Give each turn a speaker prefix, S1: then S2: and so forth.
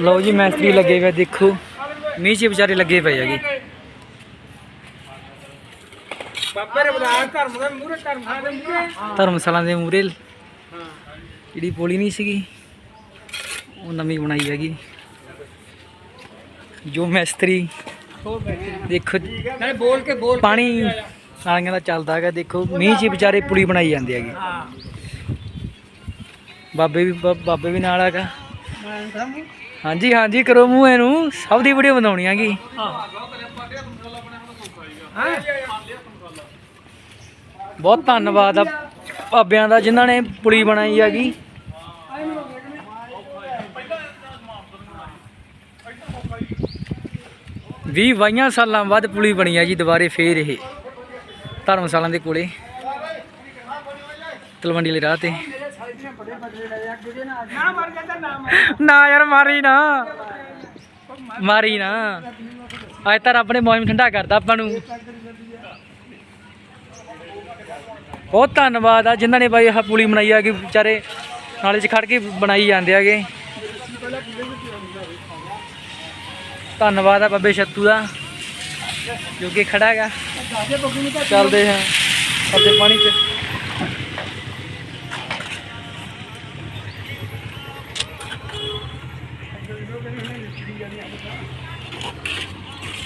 S1: ਲਓ ਜੀ ਮੈਸਤਰੀ ਲੱਗੇ ਹੋਏ ਦੇਖੋ। ਮੀਂਹ 'ਚ ਵਿਚਾਰੇ ਲੱਗੇ ਪਏ ਹੈਗੇ।
S2: ਬਾਬੇ ਬੁਲਾਇਆ ਧਰਮ ਦਾ ਮੂਹਰੇ ਧਰਮ ਖਾਨ ਦੇ ਮੂਹਰੇ।
S1: ਧਰਮਸ਼ਾਲਾ ਦੇ ਮੂਰੇ
S2: ਹਾਂ
S1: ਜਿਹੜੀ ਪੁਲੀ ਨਹੀਂ ਸੀਗੀ ਉਹ ਨਵੀਂ ਬਣਾਈ ਹੈਗੀ। ਜੋ ਮੈਸਤਰੀ ਦੇਖੋ
S2: ਨਾਲੇ ਬੋਲ ਕੇ ਬੋਲ
S1: ਪਾਣੀ ਨਾਲੀਆਂ ਦਾ ਚੱਲਦਾ ਹੈਗਾ ਦੇਖੋ। ਮੀਂਹ 'ਚ ਵਿਚਾਰੇ ਪੁਲੀ ਬਣਾਈ ਜਾਂਦੇ ਹੈਗੇ।
S2: ਹਾਂ।
S1: ਬਾਬੇ ਵੀ ਬਾਬੇ ਵੀ ਨਾਲ ਹੈਗਾ। ਹਾਂਜੀ ਹਾਂਜੀ ਕਰੋ ਮੂੰਹ ਇਹਨੂੰ। ਸਭ ਦੀ ਵੀਡੀਓ ਬਣਾਉਣੀ ਹੈਗੀ।
S2: ਹਾਂ।
S1: ਬਹੁਤ ਧੰਨਵਾਦ ਆ ਬਾਬਿਆਂ ਦਾ ਜਿਨ੍ਹਾਂ ਨੇ ਪੁਲੀ ਬਣਾਈ ਹੈਗੀ। ਵੀਹ ਬਾਈਆਂ ਸਾਲਾਂ ਬਾਅਦ ਪੁਲੀ ਬਣੀ ਆ ਜੀ ਦੁਬਾਰੇ ਫੇਰ ਇਹ। ਧਰਮਸ਼ਾਲਾ ਦੇ ਕੋਲੇ। ਤਲਵੰਡੀ ਵਾਲੇ ਰਾਹ ਤੇ।
S2: ਨਾ
S1: ਯਾਰ, ਮਾਰੀ ਨਾ। ਮਾਰੀ ਨਾ। ਅੱਜ ਤਾਂ ਰੱਬ ਨੇ ਮੌਸਮ ਠੰਡਾ ਕਰਦਾ ਆਪਾਂ ਨੂੰ। ਬਹੁਤ ਧੰਨਵਾਦ ਆ, ਜਿਨ੍ਹਾਂ ਨੇ ਬਾਈ ਆਹ ਪੁਲੀ ਬਣਾਈ ਆ ਕਿ ਵਿਚਾਰੇ ਨਾਲੇ 'ਚ ਖੜ ਕੇ ਬਣਾਈ ਜਾਂਦੇ ਆਗੇ। ਧੰਨਵਾਦ ਆ ਬੱਬੇ ਛੱਤੂ ਦਾ, ਜੋ ਕਿ ਖੜਾ ਹੈਗਾ। ਚੱਲਦੇ ਹਾਂ। ਅੱਧੇ ਪਾਣੀ 'ਚ। Thank you.